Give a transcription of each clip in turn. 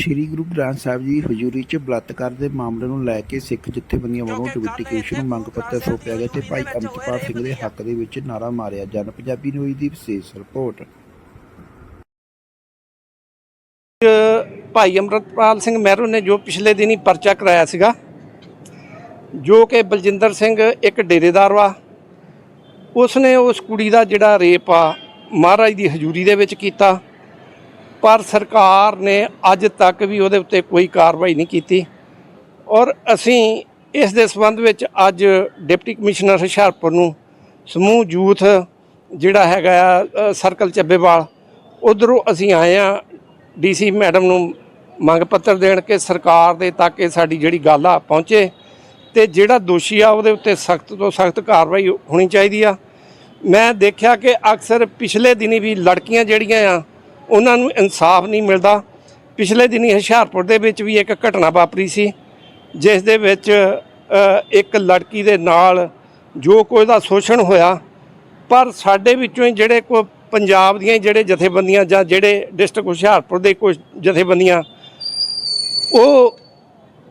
ਸ੍ਰੀ ਗੁਰੂ ਗ੍ਰੰਥ ਸਾਹਿਬ ਜੀ ਹਜ਼ੂਰੀ 'ਚ ਬਲਾਤਕਾਰ ਦੇ ਮਾਮਲੇ ਨੂੰ ਲੈ ਕੇ ਸਿੱਖ ਜਥੇਬੰਦੀਆਂ ਵੱਲੋਂ ਡਿਪਟੀ ਨੂੰ ਮੰਗ ਪੱਤਰ ਸੌਂਪਿਆ ਗਿਆ ਤੇ ਭਾਈ ਅਮਰਪਾਲ ਸਿੰਘ ਦੇ ਹੱਕ ਦੇ ਵਿੱਚ ਨਾਰਾ ਮਾਰਿਆ। ਜਨ ਪੰਜਾਬੀ ਨਿਊਜ਼ ਦੀ ਵਿਸ਼ੇਸ਼ ਰਿਪੋਰਟ। ਭਾਈ ਅਮਰਤਪਾਲ ਸਿੰਘ ਮਹਿਰੂ ਨੇ ਜੋ ਪਿਛਲੇ ਦਿਨੀ ਪਰਚਾ ਕਰਾਇਆ ਸੀਗਾ ਜੋ ਕਿ ਬਲਜਿੰਦਰ ਸਿੰਘ ਇੱਕ ਡੇਰੇਦਾਰ ਵਾ ਉਸਨੇ ਉਸ ਕੁੜੀ ਦਾ ਜਿਹੜਾ ਰੇਪ ਆ ਮਹਾਰਾਜ ਦੀ ਹਜ਼ੂਰੀ ਦੇ ਵਿੱਚ ਕੀਤਾ। ਪਰ ਸਰਕਾਰ ਨੇ ਅੱਜ ਤੱਕ ਵੀ ਉਹਦੇ ਉੱਤੇ ਕੋਈ ਕਾਰਵਾਈ ਨਹੀਂ ਕੀਤੀ। ਔਰ ਅਸੀਂ ਇਸ ਦੇ ਸੰਬੰਧ ਵਿੱਚ ਅੱਜ ਡਿਪਟੀ ਕਮਿਸ਼ਨਰ ਹੁਸ਼ਿਆਰਪੁਰ ਨੂੰ ਸਮੂਹ ਯੂਥ ਜਿਹੜਾ ਹੈਗਾ ਆ ਸਰਕਲ ਚੱਬੇਵਾਲ, ਉਧਰੋਂ ਅਸੀਂ ਆਏ ਆ ਡੀਸੀ ਮੈਡਮ ਨੂੰ ਮੰਗ ਪੱਤਰ ਦੇਣ ਕਿ ਸਰਕਾਰ ਦੇ ਤੱਕ ਇਹ ਸਾਡੀ ਜਿਹੜੀ ਗੱਲ ਆ ਪਹੁੰਚੇ ਤੇ ਜਿਹੜਾ ਦੋਸ਼ੀ ਆ ਉਹਦੇ ਉੱਤੇ ਸਖਤ ਤੋਂ ਸਖਤ ਕਾਰਵਾਈ ਹੋਣੀ ਚਾਹੀਦੀ ਆ। ਮੈਂ ਦੇਖਿਆ ਕਿ ਅਕਸਰ ਪਿਛਲੇ ਦਿਨੀ ਵੀ ਲੜਕੀਆਂ ਜਿਹੜੀਆਂ ਆ ਉਹਨਾਂ ਨੂੰ ਇਨਸਾਫ ਨਹੀਂ ਮਿਲਦਾ। ਪਿਛਲੇ ਦਿਨੀ ਹੁਸ਼ਿਆਰਪੁਰ ਦੇ ਵਿੱਚ ਵੀ ਇੱਕ ਘਟਨਾ ਵਾਪਰੀ ਸੀ, ਜਿਸ ਦੇ ਵਿੱਚ ਇੱਕ ਲੜਕੀ ਦੇ ਨਾਲ ਜੋ ਕੋਈ ਦਾ ਸ਼ੋਸ਼ਣ ਹੋਇਆ, ਪਰ ਸਾਡੇ ਵਿੱਚੋਂ ਹੀ ਜਿਹੜੇ ਕੋ ਪੰਜਾਬ ਦੀਆਂ ਹੀ ਜਿਹੜੇ ਜਥੇਬੰਦੀਆਂ ਜਾਂ ਜਿਹੜੇ ਡਿਸਟ੍ਰਿਕਟ ਹੁਸ਼ਿਆਰਪੁਰ ਦੇ ਕੁਝ ਜਥੇਬੰਦੀਆਂ, ਉਹ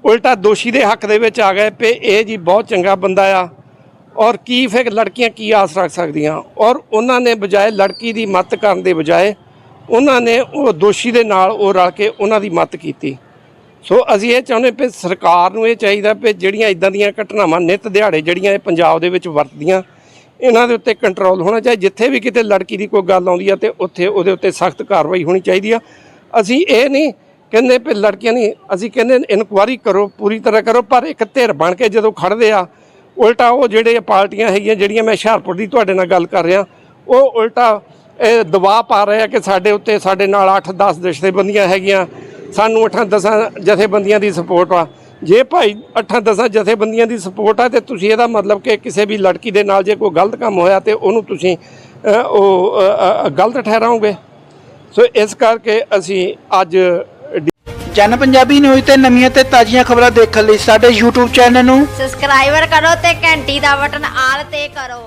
ਉਲਟਾ ਦੋਸ਼ੀ ਦੇ ਹੱਕ ਦੇ ਵਿੱਚ ਆ ਗਏ ਪਏ ਇਹ ਜੀ ਬਹੁਤ ਚੰਗਾ ਬੰਦਾ ਆ ਔਰ ਕੀ ਫਿਰ ਲੜਕੀਆਂ ਕੀ ਆਸ ਰੱਖ ਸਕਦੀਆਂ ਔਰ ਉਹਨਾਂ ਨੇ ਬਜਾਏ ਲੜਕੀ ਦੀ ਮਦਦ ਕਰਨ ਦੇ ਬਜਾਏ ਉਹਨਾਂ ਨੇ ਉਹ ਦੋਸ਼ੀ ਦੇ ਨਾਲ ਉਹ ਰਲ ਕੇ ਉਹਨਾਂ ਦੀ ਮਦਦ ਕੀਤੀ। ਸੋ ਅਸੀਂ ਇਹ ਚਾਹੁੰਦੇ ਪਏ ਸਰਕਾਰ ਨੂੰ ਇਹ ਚਾਹੀਦਾ ਪਏ ਜਿਹੜੀਆਂ ਇਦਾਂ ਦੀਆਂ ਘਟਨਾਵਾਂ ਨਿਤ ਦਿਹਾੜੇ ਜਿਹੜੀਆਂ ਇਹ ਪੰਜਾਬ ਦੇ ਵਿੱਚ ਵਰਤਦੀਆਂ, ਇਹਨਾਂ ਦੇ ਉੱਤੇ ਕੰਟਰੋਲ ਹੋਣਾ ਚਾਹੀਦਾ ਜਿੱਥੇ ਵੀ ਕਿਤੇ ਲੜਕੀ ਦੀ ਕੋਈ ਗੱਲ ਆਉਂਦੀ ਆ ਤੇ ਉੱਥੇ ਉਹਦੇ ਉੱਤੇ ਸਖਤ ਕਾਰਵਾਈ ਹੋਣੀ ਚਾਹੀਦੀ ਆ। ਅਸੀਂ ਇਹ ਨਹੀਂ ਕਹਿੰਦੇ ਵੀ ਲੜਕੀਆਂ ਨਹੀਂ, ਅਸੀਂ ਕਹਿੰਦੇ ਇਨਕੁਆਰੀ ਕਰੋ, ਪੂਰੀ ਤਰ੍ਹਾਂ ਕਰੋ, ਪਰ ਇੱਕ ਧਿਰ ਬਣ ਕੇ ਜਦੋਂ ਖੜਦੇ ਆ, ਉਲਟਾ ਉਹ ਜਿਹੜੇ ਪਾਰਟੀਆਂ ਹੈਗੀਆਂ ਜਿਹੜੀਆਂ ਮੈਂ ਹੁਸ਼ਿਆਰਪੁਰ ਦੀ ਤੁਹਾਡੇ ਨਾਲ ਗੱਲ ਕਰ ਰਿਹਾ, ਉਹ ਉਲਟਾ ਇਹ ਦਬਾਅ ਪਾ ਰਹੇ ਆ ਕਿ ਸਾਡੇ ਉੱਤੇ ਸਾਡੇ ਨਾਲ 8-10 ਜਥੇਬੰਦੀਆਂ ਹੈਗੀਆਂ। ਸਾਨੂੰ 8-10 ਜਥੇਬੰਦੀਆਂ ਦੀ ਸਪੋਰਟ ਆ। ਜੇ ਭਾਈ 8-10 ਜਥੇਬੰਦੀਆਂ ਦੀ ਸਪੋਰਟ ਆ ਤੇ ਤੁਸੀਂ ਇਹਦਾ ਮਤਲਬ ਕਿ ਕਿਸੇ ਵੀ ਲੜਕੀ ਦੇ ਨਾਲ ਜੇ ਕੋਈ ਗਲਤ ਕੰਮ ਹੋਇਆ ਤੇ ਉਹਨੂੰ ਤੁਸੀਂ ਉਹ ਗਲਤ ਠਹਿਰਾਓਗੇ। ਸੋ ਇਸ ਕਰਕੇ ਅਸੀਂ ਅੱਜ ਜਨ ਪੰਜਾਬੀ ਨਿਊਜ਼ ਤੇ ਨਵੀਆਂ ਤੇ ਤਾਜ਼ੀਆਂ ਖਬਰਾਂ ਦੇਖਣ ਲਈ ਸਾਡੇ YouTube ਚੈਨਲ ਨੂੰ ਸਬਸਕ੍ਰਾਈਬਰ ਕਰੋ ਤੇ ਘੰਟੀ ਦਾ ਬਟਨ ਆਲ ਤੇ ਕਰੋ।